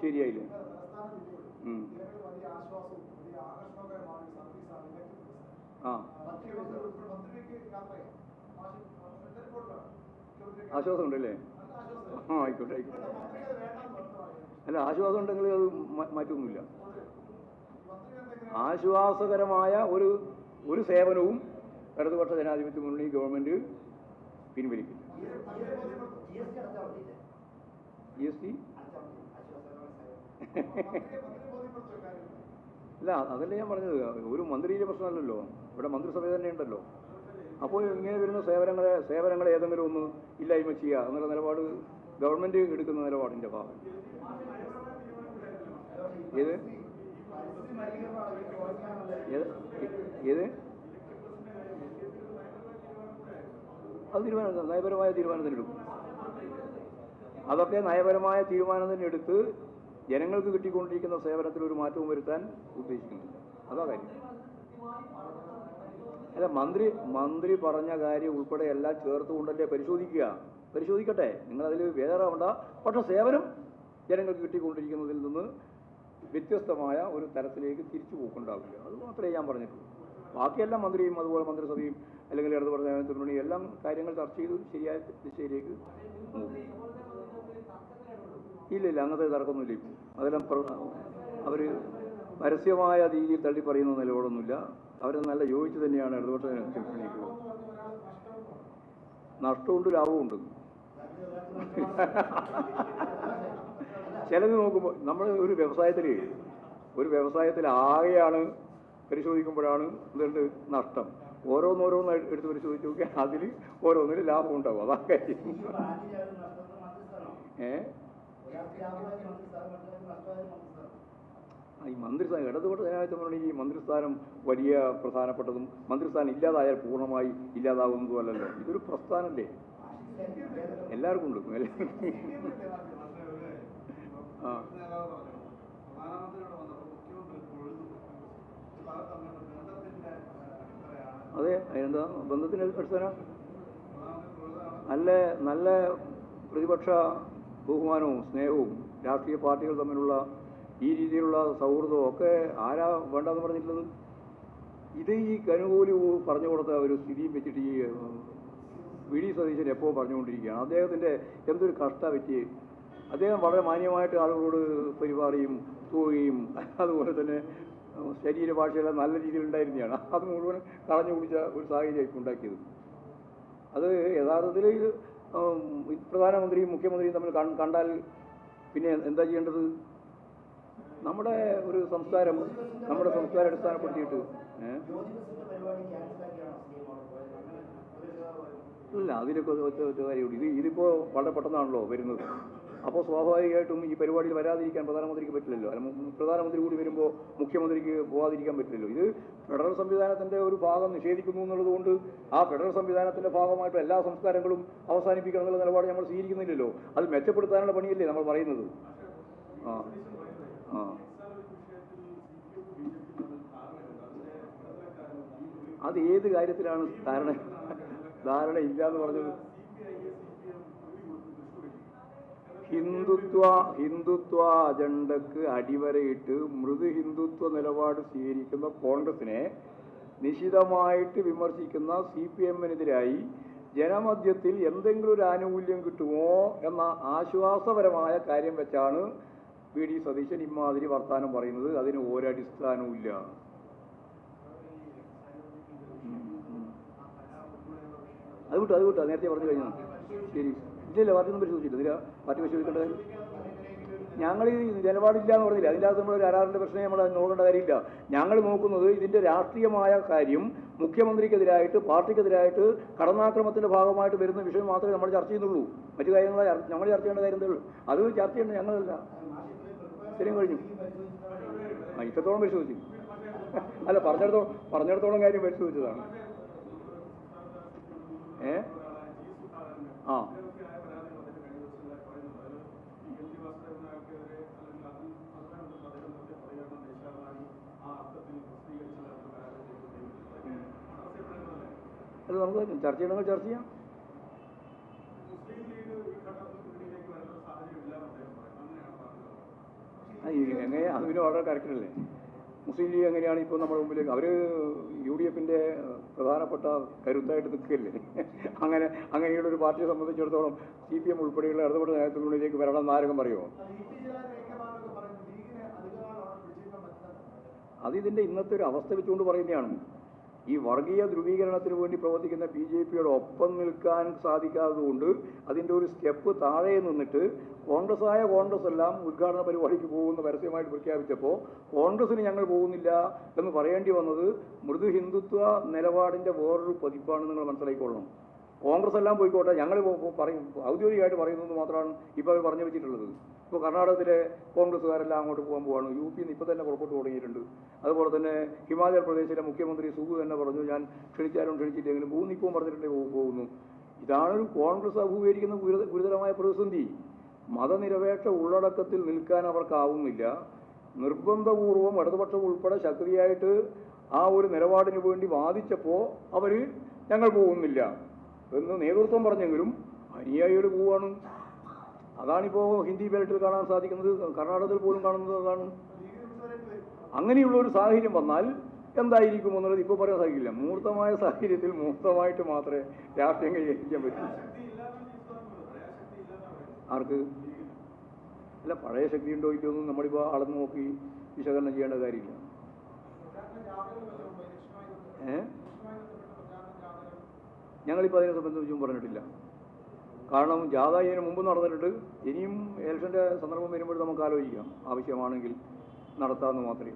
ശരിയായില്ലേ? ആശ്വാസമുണ്ടല്ലേ ആ. ആശ്വാസം ഉണ്ടല്ലേ? ആയിക്കോട്ടെ ആയിക്കോട്ടെ. അല്ല ആശ്വാസം ഉണ്ടെങ്കിൽ അത് മ- മാറ്റമൊന്നുമില്ല മന്ത്രി എന്തെങ്കിലും ആശ്വാസകരമായ ഒരു ഒരു സേവനവും ഇടതുപക്ഷ ജനാധിപത്യ മുന്നണി ഗവൺമെന്റ് പിൻവലിക്കില്ല. ജി എസ് ടി അടച്ചാൽ മതിയില്ലേ ജി എസ് ടി അടച്ചാൽ മതി ആശ്വാസകരമായ സേവനം മന്ത്രിയെ മന്ത്രി ബോധ്യപ്പെടുത്തുക കാര്യം അല്ല അതല്ലേ ഞാൻ പറഞ്ഞത്. ഒരു മന്ത്രിയുടെ പ്രശ്നമല്ലല്ലോ. ഇവിടെ മന്ത്രിസഭ തന്നെ ഉണ്ടല്ലോ. അപ്പോൾ ഇങ്ങനെ വരുന്ന സേവനങ്ങളെ സേവനങ്ങളെ ഏതെങ്കിലും ഒന്ന് ഇല്ലായ്മ ചെയ്യുക എന്നുള്ള നിലപാട് ഗവൺമെന്റ് എടുക്കുന്ന നിലപാടിന്റെ ഭാഗം. ഏത്? ഏത്? അത് തീരുമാനം നയപരമായ തീരുമാനത്തിനെടുക്കും. അതൊക്കെ നയപരമായ തീരുമാനം തന്നെ എടുത്ത് ജനങ്ങൾക്ക് കിട്ടിക്കൊണ്ടിരിക്കുന്ന സേവനത്തിൽ ഒരു മാറ്റവും വരുത്താൻ ഉദ്ദേശിക്കുന്നില്ല. അതാ കാര്യം. അല്ല മന്ത്രി മന്ത്രി പറഞ്ഞ കാര്യം ഉൾപ്പെടെ എല്ലാം ചേർത്തുകൊണ്ടല്ലേ പരിശോധിക്കുക? പരിശോധിക്കട്ടെ. നിങ്ങൾ അതിൽ വേദനാവണ്ട പക്ഷെ സേവനം ജനങ്ങൾക്ക് കിട്ടിക്കൊണ്ടിരിക്കുന്നതിൽ നിന്ന് വ്യത്യസ്തമായ ഒരു തരത്തിലേക്ക് തിരിച്ചു പോക്കുണ്ടാവില്ല. അത് മാത്രമേ ഞാൻ പറഞ്ഞിട്ടുള്ളൂ. ബാക്കിയെല്ലാം മന്ത്രിയും അതുപോലെ മന്ത്രിസഭയും അല്ലെങ്കിൽ ഇടതുപക്ഷ മുന്നണി എല്ലാം കാര്യങ്ങൾ ചർച്ച ചെയ്ത് ശരിയായ ദിശയിലേക്ക് ഇല്ല ഇല്ല അങ്ങനത്തെ തർക്കമൊന്നുമില്ല ഇപ്പോൾ അതെല്ലാം അവർ പരസ്യമായ രീതിയിൽ തള്ളി പറയുന്ന നിലപാടൊന്നുമില്ല. അവർ നല്ല യോജിച്ച് തന്നെയാണ് ഇടതുപക്ഷ മുന്നണിക്ക് നഷ്ടമുണ്ട് ലാഭമുണ്ട്. ചിലത് നോക്കുമ്പോൾ നമ്മൾ ഒരു വ്യവസായത്തിൽ ഒരു വ്യവസായത്തിൽ ആകെയാണ് പരിശോധിക്കുമ്പോഴാണ് എന്തുണ്ട് നഷ്ടം. ഓരോന്നോരോന്ന് എടുത്ത് പരിശോധിച്ച് നോക്കിയാൽ അതിൽ ഓരോന്നിൽ ലാഭം ഉണ്ടാവും അതാ കാര്യം. ഈ ഈ മന്ത്രിസ്ഥാനം ഇടതുപക്ഷ ജനാധിപത്യ മുന്നണി ഈ മന്ത്രിസ്ഥാനം വലിയ പ്രധാനപ്പെട്ടതും മന്ത്രിസ്ഥാനം ഇല്ലാതായാൽ പൂർണമായി ഇല്ലാതാവുന്നതും അല്ലല്ലോ ഇതൊരു പ്രസ്ഥാനല്ലേ? എല്ലാവർക്കും ഉണ്ട്. ആ. അതെ എന്താ ബന്ധത്തിന് അടിസ്ഥാനം നല്ല നല്ല പ്രതിപക്ഷ ബഹുമാനവും സ്നേഹവും രാഷ്ട്രീയ പാർട്ടികൾ തമ്മിലുള്ള ഈ രീതിയിലുള്ള സൗഹൃദവും ഒക്കെ ആരാ വേണ്ടെന്ന് പറഞ്ഞിട്ടുള്ളത്? ഇത് ഈ കനുകൂലി പറഞ്ഞു കൊടുത്ത ഒരു സ്ഥിതിയും വെച്ചിട്ട് ഈ വി ഡി സതീശൻ എപ്പോൾ പറഞ്ഞുകൊണ്ടിരിക്കുകയാണ്. അദ്ദേഹത്തിന്റെ എന്തൊരു കഷ്ട പറ്റി. അദ്ദേഹം വളരെ മാന്യമായിട്ട് ആളുകളോട് പരിപാടിയും തൂവുകയും അതുപോലെ തന്നെ ശരീരഭാഷയെല്ലാം നല്ല രീതിയിൽ ഉണ്ടായിരുന്നതാണ്. അത് മുഴുവൻ കളഞ്ഞു കുടിച്ച ഒരു സാഹചര്യം ഉണ്ടാക്കിയത്. അത് യഥാർത്ഥത്തിൽ പ്രധാനമന്ത്രിയും മുഖ്യമന്ത്രിയും തമ്മിൽ കണ്ടാൽ പിന്നെ എന്താ ചെയ്യേണ്ടത്? നമ്മുടെ ഒരു സംസ്കാരം നമ്മുടെ സംസ്കാരം അടിസ്ഥാനപ്പെടുത്തിയിട്ട് ഇല്ല അതിലൊക്കെ ഒറ്റ ഒറ്റ കാര്യമുണ്ട് ഇത് ഇതിപ്പോൾ വളരെ പെട്ടെന്നാണല്ലോ വരുന്നത്. അപ്പോൾ സ്വാഭാവികമായിട്ടും ഈ പരിപാടിയിൽ വരാതിരിക്കാൻ പ്രധാനമന്ത്രിക്ക് പറ്റില്ലല്ലോ. അല്ല പ്രധാനമന്ത്രി കൂടി വരുമ്പോൾ മുഖ്യമന്ത്രിക്ക് പോകാതിരിക്കാൻ പറ്റില്ലല്ലോ. ഇത് ഫെഡറൽ സംവിധാനത്തിന്റെ ഒരു ഭാഗം നിഷേധിക്കുന്നു എന്നുള്ളതുകൊണ്ട് ആ ഫെഡറൽ സംവിധാനത്തിന്റെ ഭാഗമായിട്ട് എല്ലാ സംസ്കാരങ്ങളും അവസാനിപ്പിക്കണം എന്നുള്ള നിലപാട് നമ്മൾ സ്വീകരിക്കുന്നില്ലല്ലോ. അത് മെച്ചപ്പെടുത്താനുള്ള പണിയല്ലേ നമ്മൾ പറയുന്നത്? ആ ആ. അത് ഏത് കാര്യത്തിലാണ് ധാരണ? ധാരണ ഇല്ല എന്ന് പറഞ്ഞത് ഹിന്ദുത്വ ഹിന്ദുത്വ അജണ്ടക്ക് അടിവരയിട്ട് മൃദു ഹിന്ദുത്വ നിലപാട് സ്വീകരിക്കുന്ന കോൺഗ്രസിനെ നിശിതമായിട്ട് വിമർശിക്കുന്ന സി പി എമ്മിനെതിരായി ജനമധ്യത്തിൽ എന്തെങ്കിലും ഒരു ആനുകൂല്യം കിട്ടുമോ എന്ന ആശ്വാസപരമായ കാര്യം വെച്ചാണ് വി ഡി സതീശൻ ഇമാതിരി വർത്താനം പറയുന്നത്. അതിന് ഒരടിസ്ഥാനവും അത് വിട്ടു അത് വിട്ടു. നേരത്തെ പറഞ്ഞു കഴിഞ്ഞു. ശരി. ഇല്ലല്ല പാർട്ടിയൊന്നും പരിശോധിച്ചില്ല ഇതിൽ പാർട്ടി പരിശോധിക്കേണ്ട കാര്യം ഞങ്ങൾ ഈ നിലപാടില്ല എന്ന് പറഞ്ഞില്ല? അതിന്റെ അകത്ത് നമ്മളൊരു കരാറിന്റെ പ്രശ്നം നമ്മൾ നോക്കേണ്ട കാര്യമില്ല. ഞങ്ങൾ നോക്കുന്നത് ഇതിന്റെ രാഷ്ട്രീയമായ കാര്യം മുഖ്യമന്ത്രിക്കെതിരായിട്ട് പാർട്ടിക്കെതിരായിട്ട് കടന്നാക്രമത്തിന്റെ ഭാഗമായിട്ട് വരുന്ന വിഷയം മാത്രമേ നമ്മൾ ചർച്ച ചെയ്യുന്നുള്ളൂ. മറ്റു കാര്യങ്ങൾ നമ്മൾ ചർച്ച ചെയ്യേണ്ട കാര്യം എന്തേ അത് ചർച്ച ചെയ്യേണ്ട ഞങ്ങളല്ല. ശരിയും കഴിഞ്ഞു. ഇത്രത്തോളം പരിശോധിച്ചു. അല്ല പറഞ്ഞിടത്തോളം പറഞ്ഞിടത്തോളം കാര്യം പരിശോധിച്ചതാണ്. ഏ? ആ. അല്ല നമുക്ക് ചർച്ച ചെയ്യണമെങ്കിൽ ചർച്ച ചെയ്യാം. എങ്ങനെ അത് പിന്നെ വളരെ കറക്റ്റല്ലേ? മുസ്ലിം ലീഗ് എങ്ങനെയാണ് ഇപ്പോൾ നമ്മുടെ മുമ്പിലേക്ക്? അവർ യു ഡി എഫിന്റെ പ്രധാനപ്പെട്ട കരുത്തായിട്ട് നിൽക്കുകയല്ലേ? അങ്ങനെ അങ്ങനെയുള്ള ഒരു പാർട്ടിയെ സംബന്ധിച്ചിടത്തോളം സി പി എം ഉൾപ്പെടെയുള്ള ഇടതുപെട്ട നേതൃത്വങ്ങളിലേക്ക് വരണം എന്ന് ആരെങ്കിലും പറയുമോ? അത് ഇന്നത്തെ ഒരു അവസ്ഥ വെച്ചുകൊണ്ട് പറയുന്നതാണ്. ഈ വർഗീയ ധ്രുവീകരണത്തിന് വേണ്ടി പ്രവർത്തിക്കുന്ന ബി ജെ പിയുടെ ഒപ്പം നിൽക്കാൻ സാധിക്കാത്തതുകൊണ്ട് അതിന്റെ ഒരു സ്റ്റെപ്പ് താഴെ നിന്നിട്ട് കോൺഗ്രസ്സായ കോൺഗ്രസ് എല്ലാം ഉദ്ഘാടന പരിപാടിക്ക് പോകുന്ന പരസ്യമായിട്ട് പ്രഖ്യാപിച്ചപ്പോൾ കോൺഗ്രസ്സിന് ഞങ്ങൾ പോകുന്നില്ല എന്ന് പറയേണ്ടി വന്നത് മൃദു ഹിന്ദുത്വ നിലപാടിന്റെ വേറൊരു പതിപ്പാണ് നിങ്ങൾ മനസ്സിലാക്കിക്കൊള്ളണം. കോൺഗ്രസ് എല്ലാം പോയിക്കോട്ടെ ഞങ്ങൾ പറയും ഔദ്യോഗികമായിട്ട് പറയുന്നത് മാത്രമാണ് ഇപ്പോൾ അവർ പറഞ്ഞു വെച്ചിട്ടുള്ളത്. ഇപ്പോൾ കർണാടകത്തിലെ കോൺഗ്രസ്സുകാരെല്ലാം അങ്ങോട്ട് പോകാൻ പോവാണ്. യു പിന്ന് ഇപ്പോൾ തന്നെ പുറപ്പെട്ടു തുടങ്ങിയിട്ടുണ്ട്. അതുപോലെ തന്നെ ഹിമാചൽ പ്രദേശിലെ മുഖ്യമന്ത്രി സുഖു തന്നെ പറഞ്ഞു ഞാൻ ക്ഷണിച്ചാലും ക്ഷണിച്ചില്ലെങ്കിലും പോകുന്നിപ്പോൾ ഇപ്പോൾ പറഞ്ഞിട്ടുണ്ടെങ്കിൽ പോകുന്നു. ഇതാണൊരു കോൺഗ്രസ് അഭിമുഖീകരിക്കുന്ന ഗുരുത- ഗുരുതരമായ പ്രതിസന്ധി. മതനിരപേക്ഷ ഉള്ളടക്കത്തിൽ നിൽക്കാൻ അവർക്കാവുന്നില്ല. നിർബന്ധപൂർവം ഇടതുപക്ഷം ഉൾപ്പെടെ ശക്തിയായിട്ട് ആ ഒരു നിലപാടിന് വേണ്ടി വാദിച്ചപ്പോൾ അവർ ഞങ്ങൾ പോകുന്നില്ല എന്ന് നേതൃത്വം പറഞ്ഞെങ്കിലും അനുയായികൾ പോവാണ്. അതാണിപ്പോൾ ഹിന്ദി ബെൽറ്റിൽ കാണാൻ സാധിക്കുന്നത്. കർണാടകത്തിൽ പോലും കാണുന്നത് അതാണ്. അങ്ങനെയുള്ള ഒരു സാഹചര്യം വന്നാൽ എന്തായിരിക്കും എന്നുള്ളത് ഇപ്പോൾ പറയാൻ സാധിക്കില്ല. മൂർത്തമായ സാഹചര്യത്തിൽ മൂർത്തമായിട്ട് മാത്രമേ രാഷ്ട്രീയം കൈകരിക്കാൻ പറ്റൂ. ആർക്ക്? അല്ല പഴയ ശക്തി ഉണ്ടോ ഇല്ലയൊന്നും നമ്മളിപ്പോൾ അളന്ന് നോക്കി വിശകലനം ചെയ്യേണ്ട കാര്യമില്ല. ഏ? ഞങ്ങളിപ്പോൾ അതിനെ സംബന്ധിച്ചും പറഞ്ഞിട്ടില്ല. കാരണം ജാഥ ഇതിന് മുമ്പ് നടന്നിട്ടുണ്ട്. ഇനിയും ഇലക്ഷന്റെ സന്ദർഭം വരുമ്പോൾ നമുക്ക് ആലോചിക്കാം. ആവശ്യമാണെങ്കിൽ നടത്താമെന്ന് മാത്രമേ